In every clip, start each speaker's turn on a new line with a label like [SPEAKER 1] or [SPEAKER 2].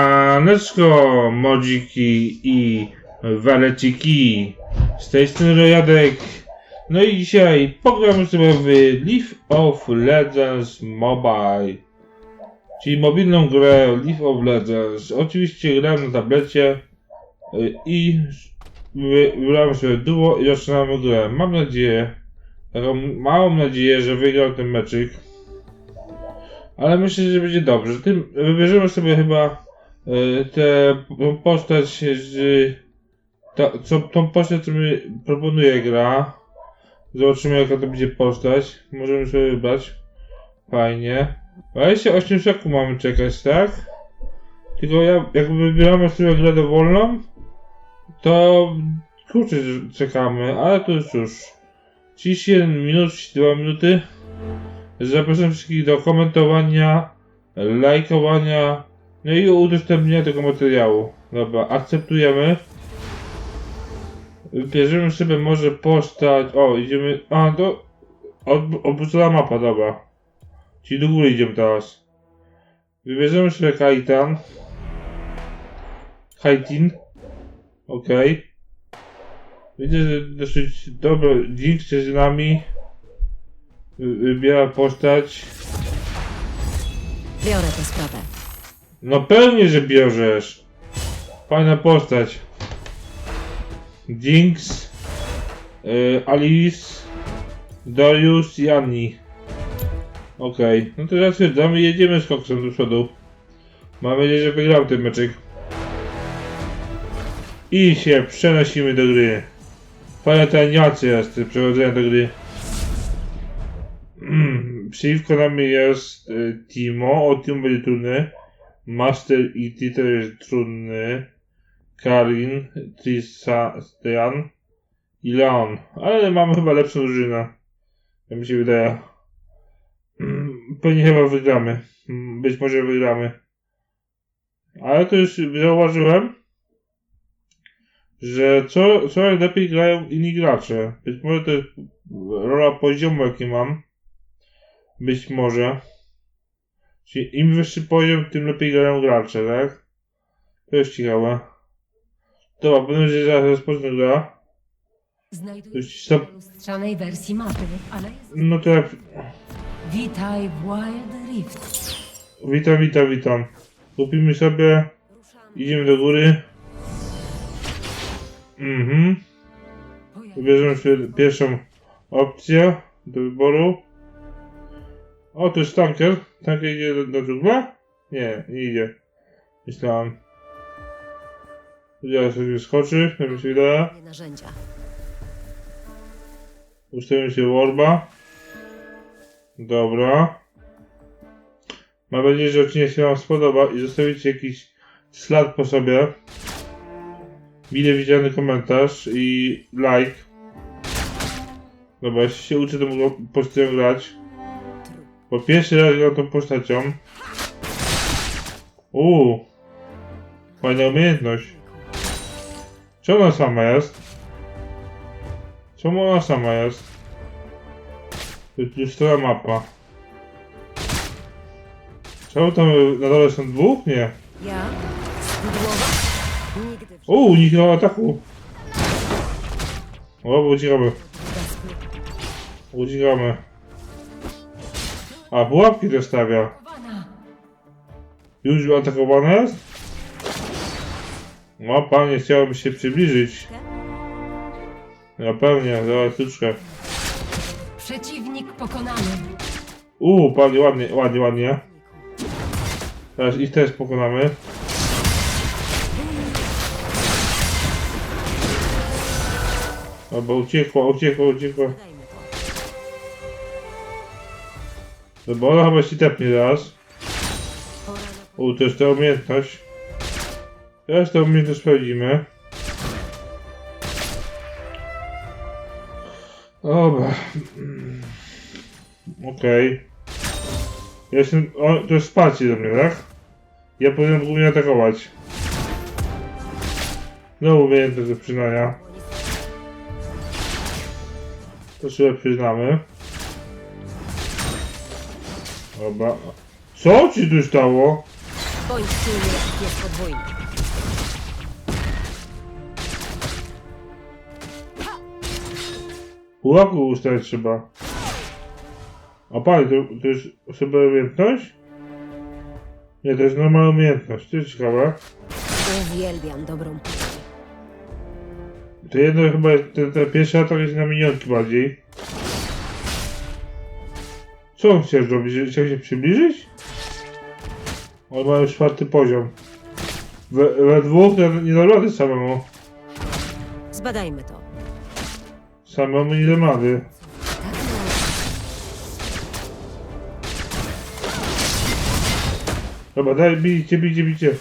[SPEAKER 1] Siemaneczko, modziki i waleciki. Z tej strony Rojadek. No i dzisiaj pogramy sobie w League of Legends Mobile. Czyli mobilną grę League of Legends. Oczywiście grałem na tablecie y, i wy- wybrałem sobie duo i zaczynamy grę. Mam nadzieję, taką małą nadzieję, że wygrał ten meczyk. Ale myślę, że będzie dobrze. Tym wybierzemy sobie chyba y, tę postać z. Ta, co, tą postać, co mi proponuje gra. Zobaczymy jaka to będzie postać. Możemy sobie wybrać. Fajnie. 28 sekund mamy czekać, tak? Tylko ja, jak wybieramy sobie grę dowolną, to kurczę, czekamy, ale to już już. 31 minut, 32 minuty. Zapraszam wszystkich do komentowania, lajkowania, no i udostępnienia tego materiału. Dobra, akceptujemy. Bierzemy sobie może postać. O, idziemy. A, to. Ob, opuszczona mapa, dobra. Czyli do góry idziemy teraz. Wybierzemy sobie Kaitan. Kaitin. Okej. Widzę, że dosyć dobry jest z nami. Wy- Wybiera postać.
[SPEAKER 2] Biorę tę sprawę.
[SPEAKER 1] No pewnie, że bierzesz. Fajna postać. Jinx, y, Alice, Darius i Annie. Okej, no to zatwierdzamy, jedziemy z koksem do przodu. Mam nadzieję, że wygrał ten meczek. I się przenosimy do gry. Fajna ta animacja jest, przechodzenia do gry. Przeciwko nam jest y, Timo, o Timo będzie trudny. Master i Tito jest trudny. Karin, Tristan i Leon. Ale mamy chyba lepszą drużynę. Jak mi się wydaje. Pewnie chyba wygramy. Być może wygramy. Ale to już zauważyłem, że co, coraz lepiej grają inni gracze. Być może to jest rola poziomu, jaki mam. Być może. Czyli im wyższy poziom, tym lepiej grają gracze, tak? To jest ciekawe. Dobra, powiem, że zaraz rozpocznę gra.
[SPEAKER 2] Znajduję
[SPEAKER 1] Już
[SPEAKER 2] się w lustrzanej wersji mapy, ale jest...
[SPEAKER 1] No to jak...
[SPEAKER 2] Witaj w Wild Rift.
[SPEAKER 1] Witam, witam, witam. Kupimy sobie, idziemy do góry. Mhm. Wybierzemy pierwszą opcję do wyboru. O, to jest tanker. Tanker idzie do, do dżungla? Nie, nie idzie. Myślałem. Zaraz sobie skoczy, jak mi się wydaje.
[SPEAKER 2] Narzędzia.
[SPEAKER 1] Ustawimy się warba. Dobra. Mam nadzieję, że odcinek się Wam spodoba i zostawicie jakiś ślad po sobie. Mile widziany komentarz i like. Dobra, jeśli się uczę tą postacią grać. Po pierwszy raz gram tą postacią. Uuu. Fajna umiejętność. Czy ona sama jest? Czemu ona sama jest? To jest już cała mapa. Czemu tam na dole są dwóch? Nie.
[SPEAKER 2] Ja
[SPEAKER 1] O, uniknął ataku. O, bo uciekamy. Uciekamy. A, pułapki dostawia. Już atakowana jest? No, panie, chciałoby się przybliżyć. No pewnie, zaraz tuczkę.
[SPEAKER 2] Przeciwnik pokonany.
[SPEAKER 1] Uuu, panie, ładnie, ładnie, ładnie. Teraz ich też pokonamy. Albo uciekła, uciekła, uciekła. Dobra, ona chyba się tepnie
[SPEAKER 2] na...
[SPEAKER 1] U, to jest ta umiejętność. Teraz tę umiejętność sprawdzimy. Dobra. Mm. Okej. Ja Jestem... O, to jest wsparcie do mnie, tak? Ja powinienem głównie atakować. No umiejętność do przynania. To sobie przyznamy. Dobra. Co ci tu stało?
[SPEAKER 2] Bądź jak pies podwójny.
[SPEAKER 1] Uraku ustawić trzeba. A panie, to, to jest osoba umiejętność? Nie, to jest normalna umiejętność. To jest ciekawe.
[SPEAKER 2] Uwielbiam dobrą pogodę.
[SPEAKER 1] To jedno chyba, jest- ten, ten pierwszy atak jest na minionki bardziej. Co on chciał zrobić? Chciał się przybliżyć? On ma już czwarty poziom. We, we dwóch nie, nie da rady samemu.
[SPEAKER 2] Zbadajmy to.
[SPEAKER 1] Samemu nie da rady. Dobra, daj, bijcie, bijcie, bijcie.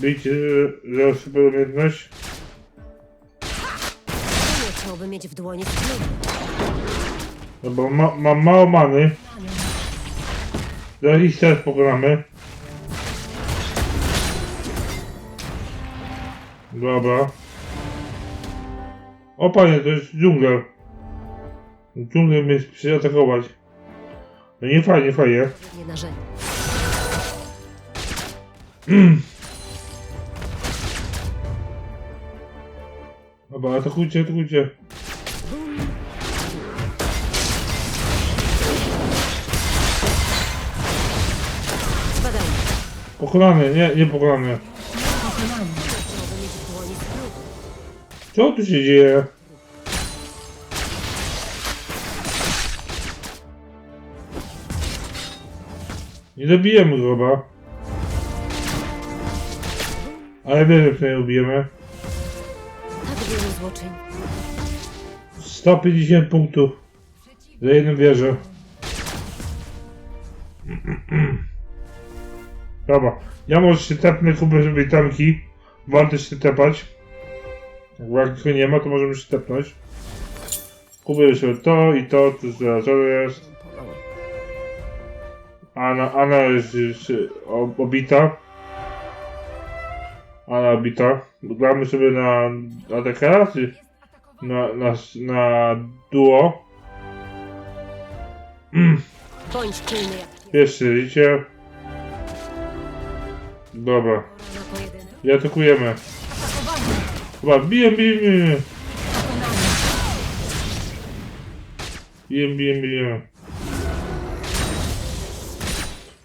[SPEAKER 1] Bijcie za super umiejętność.
[SPEAKER 2] Mieć w dłoni?
[SPEAKER 1] No bo ma, mam mało many. Ich teraz pokonamy. Dobra. O panie, to jest dżungler. Dżungler mnie chce atakować. No nie fajnie, fajnie.
[SPEAKER 2] Nie narzędzie.
[SPEAKER 1] Dobra, atakujcie, atakujcie.
[SPEAKER 2] Zbadajmy.
[SPEAKER 1] Pokonany, nie, nie pokonany. Co tu się dzieje? Nie dobijemy chyba. Ale wiele że nie ubijemy.
[SPEAKER 2] Wielu złoczyń.
[SPEAKER 1] 150 punktów. Za jedną wieżę. Dobra. Ja może się tepnę, kupię sobie tamki. Warto się tepać. Jak go nie ma, to możemy się tepnąć. Kupię sobie to i to, to zaraz to jest. Ana, Ana jest już y, ob- obita. Ana obita. Gramy sobie na ADK, czy na, na, na duo.
[SPEAKER 2] Bądź czujny jak pies.
[SPEAKER 1] Dobra.
[SPEAKER 2] Na pojedynek.
[SPEAKER 1] I atakujemy.
[SPEAKER 2] Atakowany.
[SPEAKER 1] Chyba biję, biję, biję.
[SPEAKER 2] Pokonany.
[SPEAKER 1] Biję, biję.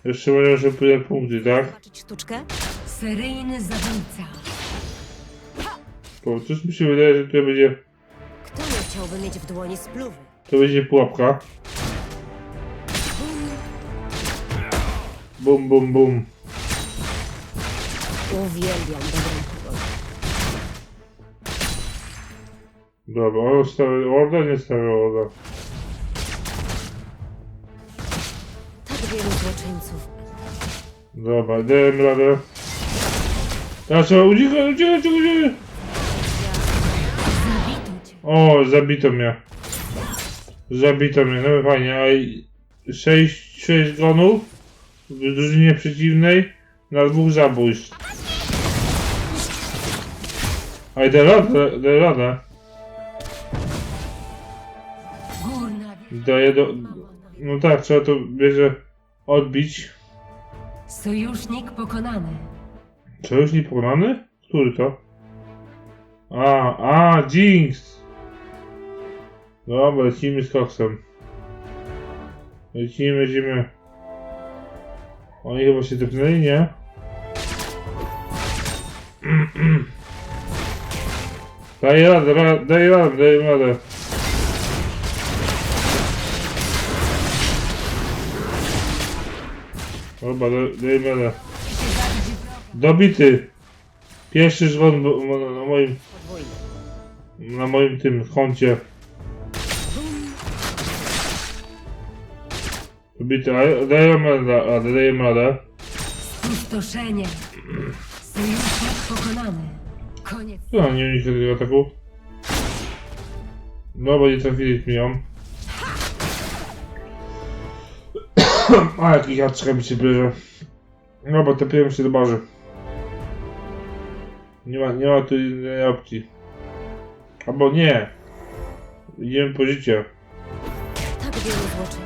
[SPEAKER 1] Jeszcze mają, że punkty, tak?
[SPEAKER 2] Zobaczyć sztuczkę? Seryjny zabójca.
[SPEAKER 1] Bo coś mi się wydaje, że to będzie,
[SPEAKER 2] Kto nie chciałby mieć w dłoni spluwy?
[SPEAKER 1] to będzie pułapka. Bum, bum, bum.
[SPEAKER 2] Uwielbiam dobrą pogodę.
[SPEAKER 1] Dobra, on stawił order, nie stawił order.
[SPEAKER 2] Tak wielu złoczyńców.
[SPEAKER 1] Dobra, dałem radę. Teraz trzeba uciekać, uciekać, uciekać. O, zabito mnie. Zabito mnie, no fajnie, a 6, 6 gonów w drużynie przeciwnej na dwóch zabójstw. A i da radę, da radę. Daje do... No tak, trzeba to bierze odbić.
[SPEAKER 2] Sojusznik pokonany.
[SPEAKER 1] Czy już nie pokonany? Który to? A, a, Jinx! Dobra, lecimy z koksem. Lecimy, lecimy. Oni chyba się tepnęli, nie? Daj radę, ra, daj radę, daj radę. Dobra, daj, daj radę. Dobity. Pierwszy mo- na moim, na moim tym koncie. Dobity, dajemy radę, dajemy radę.
[SPEAKER 2] Spustoszenie. Sojusznik pokonany. Koniec.
[SPEAKER 1] Na nie uniknę tego ataku? No, bo nie trafili mi ją. A jakiś jaczka mi się bierze. No, bo tepiłem się do barzy. Nie ma, nie ma tu innej opcji. Albo nie. Idziemy po życie.
[SPEAKER 2] Tak wielu złoczyń.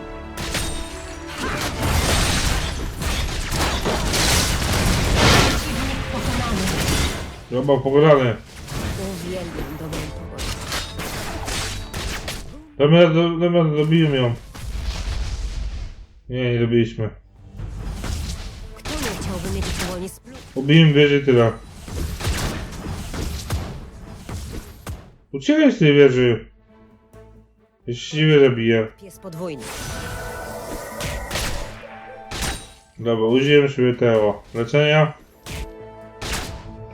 [SPEAKER 1] Przeciwnik pokonany. Chyba pokonane.
[SPEAKER 2] Uwielbiam dobrą pogodę.
[SPEAKER 1] Dobra, do- dobra, ją. Nie, nie robiliśmy.
[SPEAKER 2] Kto nie chciałby mieć w dłoni splu?
[SPEAKER 1] Ubijmy wieżę tyle. Uciekaj z tej wieży. Jeśli się wieża bije.
[SPEAKER 2] Pies podwójny.
[SPEAKER 1] Dobra, użyłem sobie tego leczenia.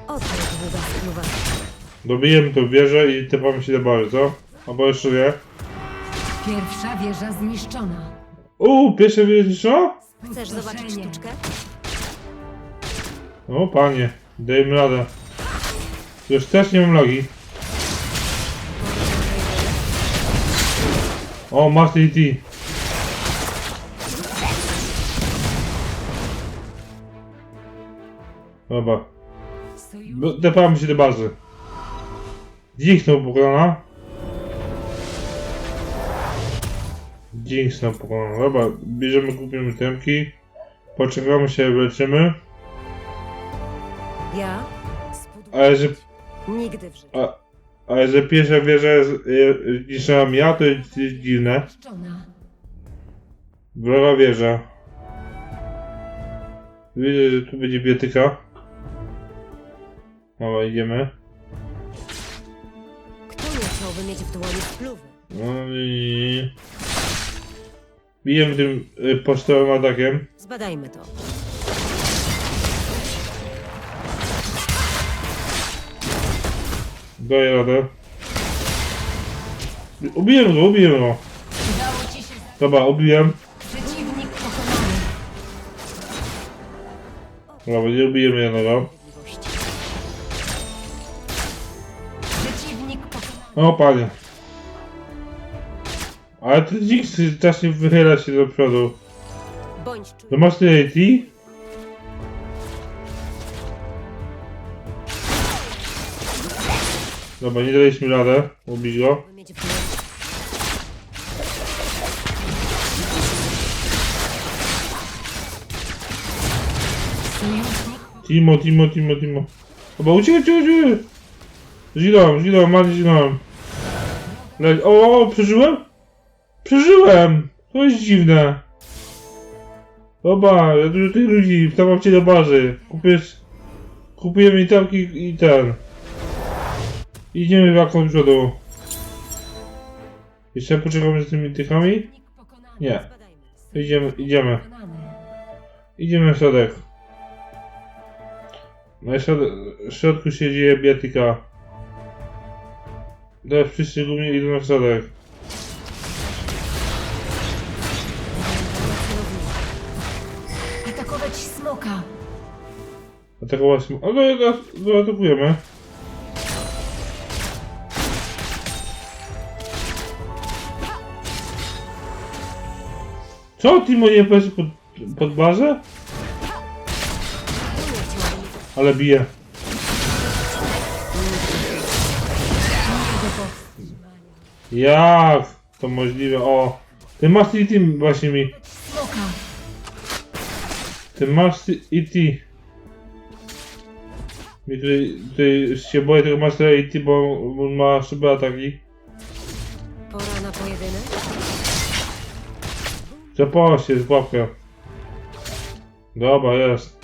[SPEAKER 2] Oto długa spluwa.
[SPEAKER 1] Dobiłem tą wieżę i typamy się do bazy, co? Albo jeszcze nie.
[SPEAKER 2] Pierwsza wieża zniszczona.
[SPEAKER 1] Uuu, pierwsze wieża zniszczona?
[SPEAKER 2] Chcesz zobaczyć sztuczkę?
[SPEAKER 1] O panie, dajmy radę. Już też nie mam logi. O, Master ET. Dobra, tepamy się do bazy. Dzięknął pokonana. Dzięknął pokonana. Dobra, bierzemy, kupimy temki. Poczekamy się, leczymy.
[SPEAKER 2] Ja?
[SPEAKER 1] Ale że
[SPEAKER 2] Nigdy w życiu.
[SPEAKER 1] A, ale że pierwsza wieża jest, y, niszczyłam ja, to jest, jest dziwne. Wroga wieża. Widzę, że tu będzie bietyka. Dobra, idziemy.
[SPEAKER 2] Kto nie chciałby mieć w dłoni spluwy?
[SPEAKER 1] No i... Bijemy tym y, podstawowym atakiem.
[SPEAKER 2] Zbadajmy to.
[SPEAKER 1] Daję radę. Ubiłem go, ubiłem go.
[SPEAKER 2] Udało ci się za...
[SPEAKER 1] Dobra, ubiłem.
[SPEAKER 2] Przeciwnik pokonany.
[SPEAKER 1] Dobra, nie ubijemy jednego.
[SPEAKER 2] Przeciwnik pokonany.
[SPEAKER 1] O panie. Ale ten Jinx zacznie wychylać się do przodu.
[SPEAKER 2] Bądź czujny.
[SPEAKER 1] masz ty AT? Dobra, nie daliśmy radę. Ubić go. Timo, Timo, Timo, Timo. Dobra, uciekaj, uciekaj, uciekaj. Zginąłem, zginąłem, bardzo zginąłem. Le o, o, przeżyłem? Przeżyłem! To jest dziwne. Dobra, ja dużo tych ludzi, wstawam cię do bazy. Kupisz... Kupujemy itemki i ten. Idziemy waką do przodu. Jeszcze poczekamy z tymi
[SPEAKER 2] pokonany.
[SPEAKER 1] Nie. Idziemy, idziemy. Idziemy w środek. Na środ w środku się dzieje biatyka. Teraz wszyscy głównie idą na środek.
[SPEAKER 2] Atakować smoka.
[SPEAKER 1] Atakować... O, no, no, no, Co? Timo nie powiedz pod, pod bazę? Ale bije. Jak? To możliwe? O! Ty masz team właśnie mi. Ty masz IT. Mi tutaj, tutaj się boję tego Mastera IT, bo bo on ma szyby ataki. Się z łapkę. Dobra, jest.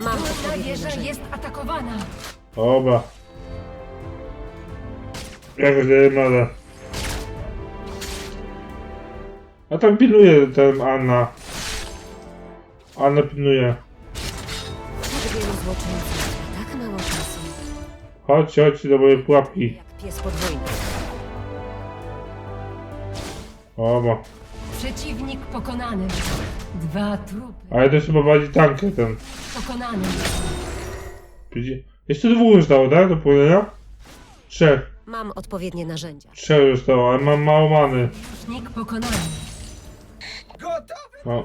[SPEAKER 2] Mam wieża jest atakowana.
[SPEAKER 1] Dobra. Jakoś daję radę. A tam pilnuje ten Anna. Anna pilnuje.
[SPEAKER 2] Tak wielu złoczyńców. Tak mało czasu.
[SPEAKER 1] Chodźcie, chodźcie do mojej pułapki.
[SPEAKER 2] Jak pies podwójny.
[SPEAKER 1] Dobra.
[SPEAKER 2] Pokonany. Dwa trupy.
[SPEAKER 1] Ale to chyba bardziej tankę ten.
[SPEAKER 2] Pokonany.
[SPEAKER 1] Widzi- Jeszcze dwóch zostało, tak? Do powiedzenia? Trzech.
[SPEAKER 2] Mam odpowiednie narzędzia.
[SPEAKER 1] Trzech zostało, ale mam mało many.
[SPEAKER 2] Sojusznik pokonany.
[SPEAKER 1] No.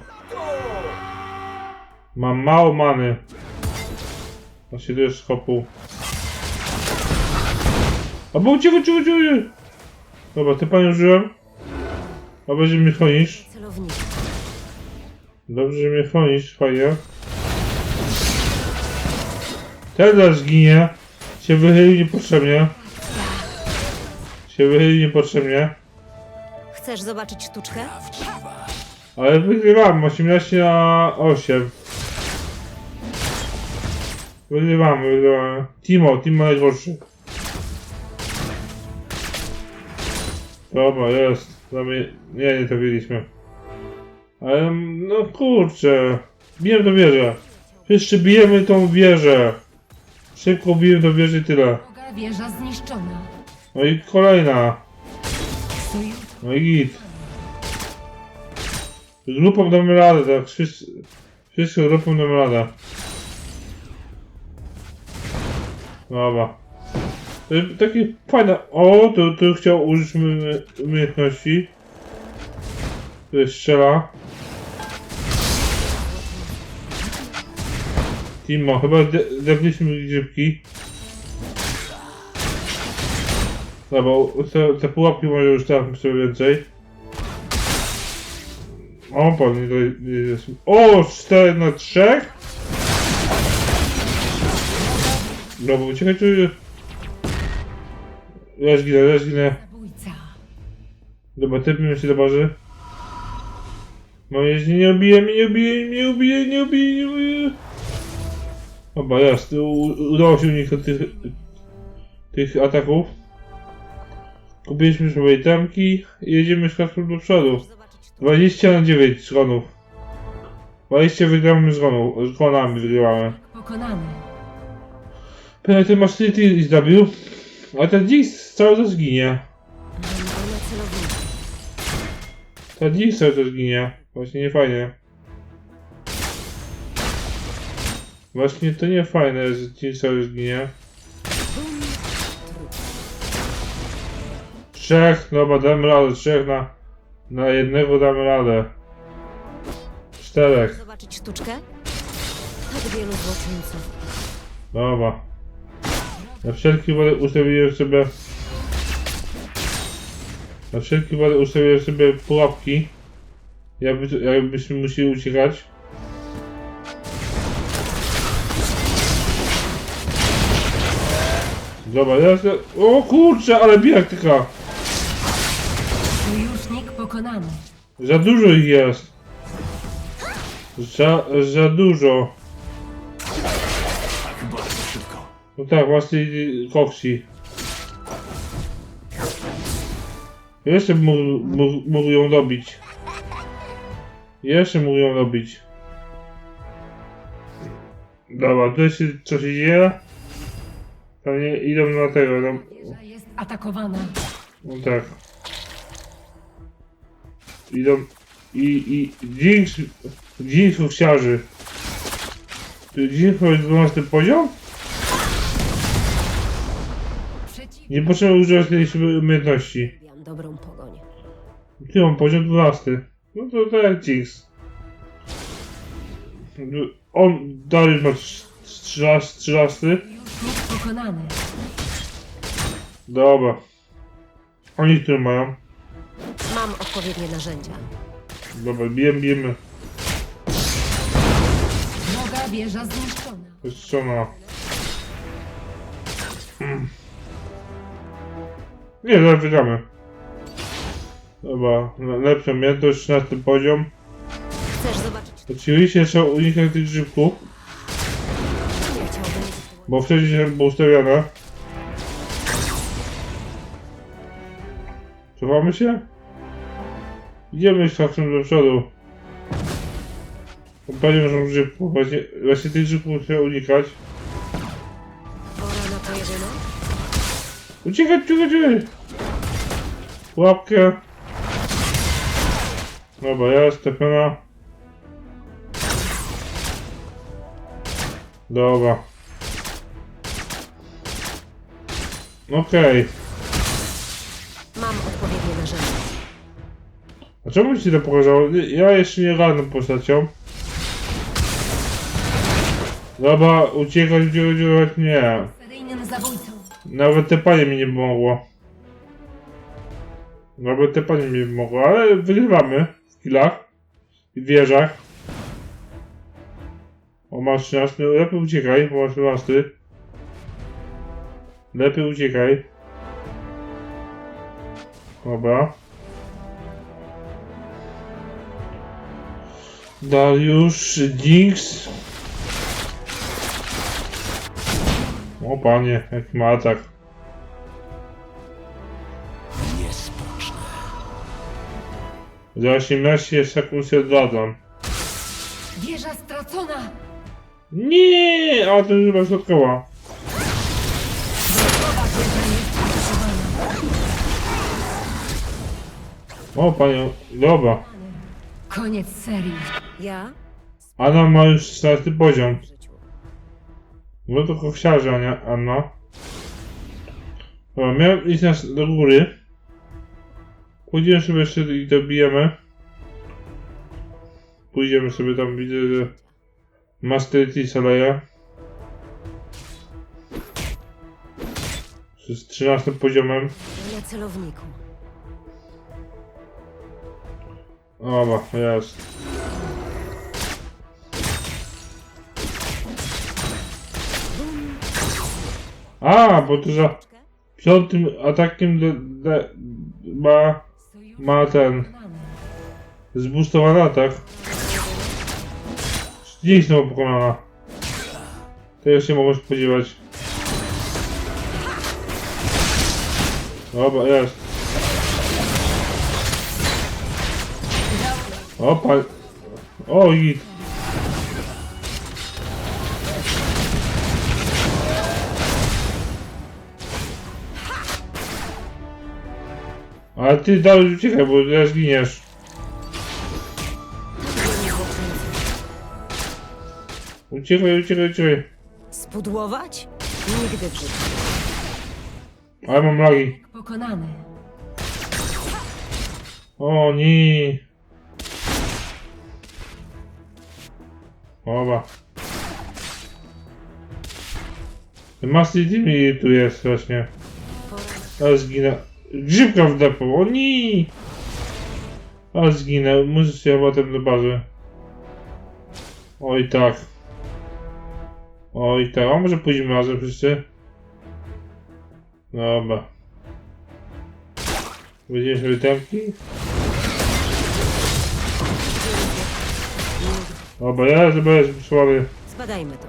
[SPEAKER 1] Mam mało many. Właśnie tu jest skopu. A bo uciekaj, uciekaj, uciekaj! Dobra, ty panią użyłem. A będzie mnie chronisz.
[SPEAKER 2] Celownik.
[SPEAKER 1] Dobrze, że mnie chronisz, fajnie. Ten zaraz zginie. Się wychylił niepotrzebnie. Się wychylił niepotrzebnie.
[SPEAKER 2] Chcesz zobaczyć sztuczkę?
[SPEAKER 1] Ale wygrywam 18 na 8. Wygrywamy, wygrywamy. Timo, Timo najgorszy. Dobra, jest. Zamy... Nie, nie trafiliśmy. Ale no kurczę. Bijemy do wieżę. Jeszcze bijemy tą wieżę. Szybko bijemy do wieży tyle.
[SPEAKER 3] Druga wieża zniszczona.
[SPEAKER 1] No i kolejna.
[SPEAKER 3] Sojusz
[SPEAKER 1] No i git. Z grupą damy radę, tak? Wszyscy, wszyscy z grupą damy radę. Dobra. Jest takie fajne. O, to, to chciał użyć umiejętności. Jest strzela. Timo, chyba degliśmy grzybki. Dobra, te, te pułapki może już tam sobie więcej. O, pewnie to jest... O, 4 na 3? Dobra, uciekaj tu. Ja zginę, ja zginę.
[SPEAKER 3] zabójca.
[SPEAKER 1] Dobra, typmy się do bazy. Mam jeździ, nie ubije mnie, nie ubije, nie ubije, nie ubije, nie ubije. Dobra, jest, udało się uniknąć tych, tych ataków. Kupiliśmy sobie itemki i jedziemy z kaską do przodu.
[SPEAKER 2] Chcesz zobaczyć sztuczkę?
[SPEAKER 1] 20 na 9 zgonów. 20 wygramy z gonów, z gonami wygrywamy.
[SPEAKER 3] Pokonany.
[SPEAKER 1] Pewnie ty masz City i zdobił, a ten Jinx cały czas ginie.
[SPEAKER 2] Mam mało celownika.
[SPEAKER 1] Jinx cały czas ginie. Właśnie nie fajnie. Właśnie to nie fajne, że Jinx cały czas ginie.
[SPEAKER 2] Bum. Trup.
[SPEAKER 1] Trzech, dobra, damy radę, trzech na, na jednego damy radę. Czterech,
[SPEAKER 2] zobaczyć sztuczkę? Tak wielu złoczyńców.
[SPEAKER 1] dobra. Na wszelki wypadek ustawiłem sobie... Na wszelki wypadek ustawiłem sobie pułapki. Jakby, jakbyśmy musieli uciekać. Dobra, se... O kurczę, ale bijatyka!
[SPEAKER 3] Sojusznik pokonany.
[SPEAKER 1] Za dużo ich jest. Za, za dużo. No tak, właśnie koksi. Jeszcze mógł, mógł, mógł ją dobić. Jeszcze mógł ją dobić. Dobra, tu się co się dzieje? Pewnie idą na tego, no,
[SPEAKER 3] Wieża jest atakowana.
[SPEAKER 1] no tak. Idą i, i Jinx owsiarzy. Czy Jinx ma 12 poziom? Nie potrzeba używać tej umiejętności.
[SPEAKER 2] Mam dobrą pogonię.
[SPEAKER 1] Ty mam poziom 12. No to tak jak Jinx. On dalej ma 13. 13.
[SPEAKER 3] Sojusznik pokonany.
[SPEAKER 1] Dobra. Oni które mają?
[SPEAKER 2] Mam odpowiednie narzędzia.
[SPEAKER 1] Dobra, bijemy, bijemy.
[SPEAKER 3] Druga wieża zniszczona.
[SPEAKER 1] Strzona. Nie, zaraz wygramy. Dobra, le- lepsza umiejętność, 13 poziom.
[SPEAKER 2] Chcesz zobaczyć?
[SPEAKER 1] Oczywiście trzeba unikać tych grzybków, bo wcześniej było ustawione. Cofamy się? Idziemy z faksem do przodu. Pamiętam, że właśnie, właśnie tych grzybków trzeba unikać. Uciekać, uciekać, uciekać! Łapkę. Dobra, ja Stefana. Dobra. Okej.
[SPEAKER 2] Mam odpowiednie narzędzia.
[SPEAKER 1] A czemu ci to pokazało? Ja jeszcze nie gadam postacią. Dobra, uciekać, uciekać, uciekać, nie.
[SPEAKER 3] Seryjnym zabójcą.
[SPEAKER 1] Nawet te panie mi nie pomogło. Nawet te panie mi nie pomogło, ale wygrywamy w killach i wieżach. O, masz 13, lepiej uciekaj, bo masz 12. Lepiej uciekaj. Dobra. Dariusz, Jinx. O panie, jaki ma atak.
[SPEAKER 4] Niesproszne.
[SPEAKER 1] Za 18 sekund się odradzam.
[SPEAKER 3] Wieża stracona!
[SPEAKER 1] Nie, a to już chyba środkowa. O panie, dobra.
[SPEAKER 3] Koniec serii.
[SPEAKER 2] Ja?
[SPEAKER 1] Anna ma już 16 poziom. No to koksiarza, nie Anna. Dobra, miałem iść nas do góry. Pójdziemy sobie jeszcze i dobijemy. Pójdziemy sobie tam, widzę, że Master T leje. Z 13 poziomem.
[SPEAKER 2] Na celowniku.
[SPEAKER 1] Dobra, jest. A, bo to za piątym atakiem de, de, ma Ma ten. zboostowany atak. Nie znowu pokonana. Tego się mogę spodziewać. Dobra, jest. O, pan... O, i... Ale ty dalej uciekaj, bo teraz zginiesz. Uciekaj, uciekaj, uciekaj.
[SPEAKER 2] Spudłować? Nigdy w życiu.
[SPEAKER 1] Ale mam lagi.
[SPEAKER 3] Pokonany.
[SPEAKER 1] O nie. Oba. Master Team tu jest właśnie.
[SPEAKER 2] Pora
[SPEAKER 1] A zginę. Grzybka w depo, o nie. A zginę, muszę się potem do bazy. Oj tak. Oj tak, a może pójdziemy razem wszyscy? Dobra. Sobie temki? Dobra, ja sobie słaby.
[SPEAKER 2] Zbadajmy to.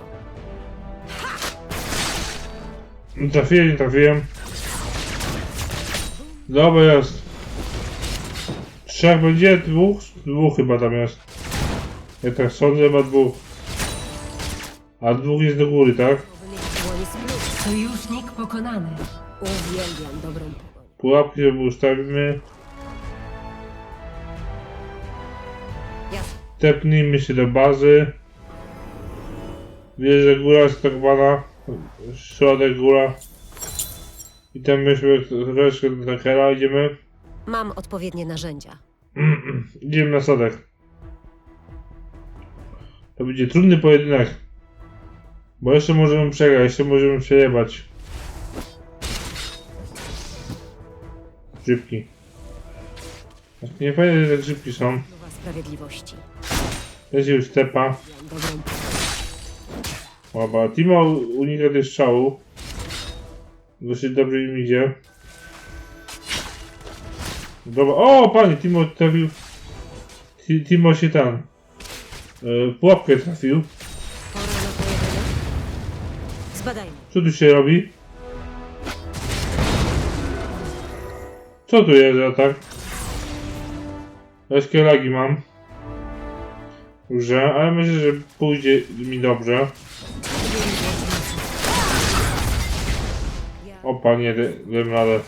[SPEAKER 1] Trafiłem, nie trafiłem. Dobra, jest. Trzech będzie? Dwóch? Dwóch chyba tam jest. Ja tak sądzę, chyba dwóch. A dwóch jest do góry, tak?
[SPEAKER 3] Sojusznik pokonany.
[SPEAKER 2] Uwielbiam dobrą.
[SPEAKER 1] Pułapki sobie ustawimy. Tepnijmy się do bazy. Wierzę, góra jest atakowana. Środek góra. I tam myśmy troszeczkę do takera idziemy.
[SPEAKER 2] Mam odpowiednie narzędzia.
[SPEAKER 1] Idziemy na sadek. To będzie trudny pojedynek. Bo jeszcze możemy przegrać, jeszcze możemy przejebać. Grzybki. Nie fajne, że te grzybki są.
[SPEAKER 2] Nowa sprawiedliwości.
[SPEAKER 1] Już stepa.
[SPEAKER 2] Mam dobrą.
[SPEAKER 1] Łaba. Timo unika tych strzału. Dosyć dobrze im idzie. Dobra. O, panie, Timo trafił. Ti- Timo się tam. E, pułapkę trafił.
[SPEAKER 2] Pora na pojedynek. Zbadajmy.
[SPEAKER 1] Co tu się robi? Co tu jest za tak? Jakie lagi mam? Dobrze, ale myślę, że pójdzie mi dobrze. O panie, dam radę.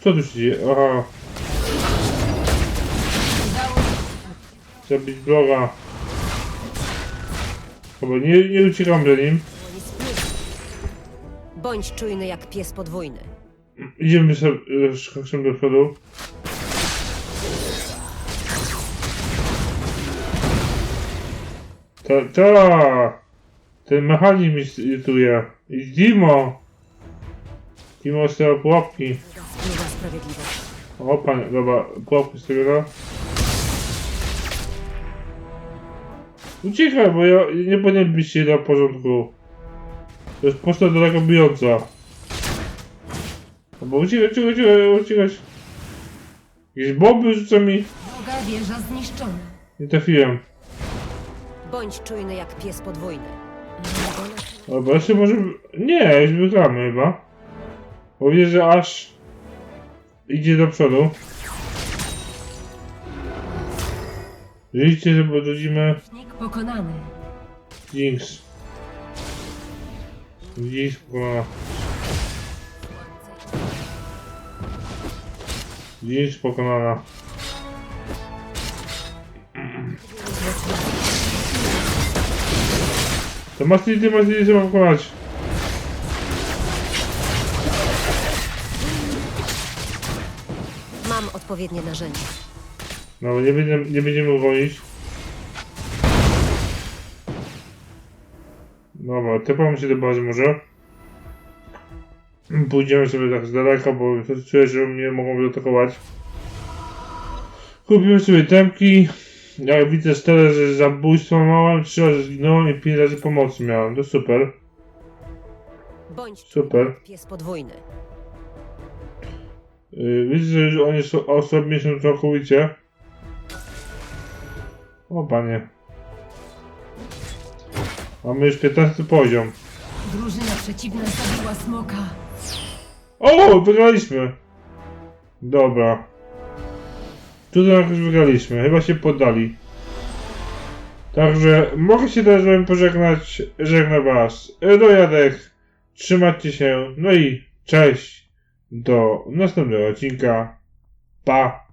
[SPEAKER 1] Co tu się dzieje? Aha. Zabić bloga. Chyba nie, nie uciekam za nim.
[SPEAKER 2] Bądź czujny jak pies podwójny.
[SPEAKER 1] Idziemy sobie e, skokiem do przodu. Ta, ta! Ten mechanizm mi irytuje. I Dimo! Dimo z tego pułapki.
[SPEAKER 2] Sprawiedliwość.
[SPEAKER 1] O panie, dobra, pułapki z tego da. Uciekaj, bo ja nie powinien być się na porządku. To jest postać daleko bijąca. Bo uciekaj, uciekaj, uciekać. Jakieś bomby rzuca mi.
[SPEAKER 3] Droga wieża zniszczona.
[SPEAKER 1] Nie trafiłem.
[SPEAKER 2] Bądź czujny jak pies podwójny.
[SPEAKER 1] Dobra, jeszcze może... Nie, już wygramy chyba. Bo widzę, że aż... Idzie do przodu. Żyjcie, że podchodzimy...
[SPEAKER 3] Sojusznik pokonany.
[SPEAKER 1] Jinx. Jinx pokonana. Jinx pokonana. To Mastity, Mastity trzeba pokonać.
[SPEAKER 2] Mam odpowiednie narzędzie.
[SPEAKER 1] No, nie będziemy, nie będziemy gonić. Dobra, tepamy się do bazy może. Pójdziemy sobie tak z daleka, bo czuję, że mnie mogą zaatakować. Kupimy sobie temki. Jak widzę tyle, że zabójstwo miałem, trzy razy zginąłem i pięć razy pomocy miałem. To super.
[SPEAKER 2] Bądź
[SPEAKER 1] Super.
[SPEAKER 2] pies podwójny.
[SPEAKER 1] Yy, widzę, że oni są osobniejszym całkowicie. O panie. Mamy już 15 poziom.
[SPEAKER 3] Drużyna przeciwna zabiła smoka.
[SPEAKER 1] O, wygraliśmy. Dobra. Tutaj jakoś wygraliśmy. Chyba się poddali. Także mogę się teraz z wami pożegnać. Żegnam was. Dojadek. Trzymajcie się. No i cześć. Do następnego odcinka. Pa.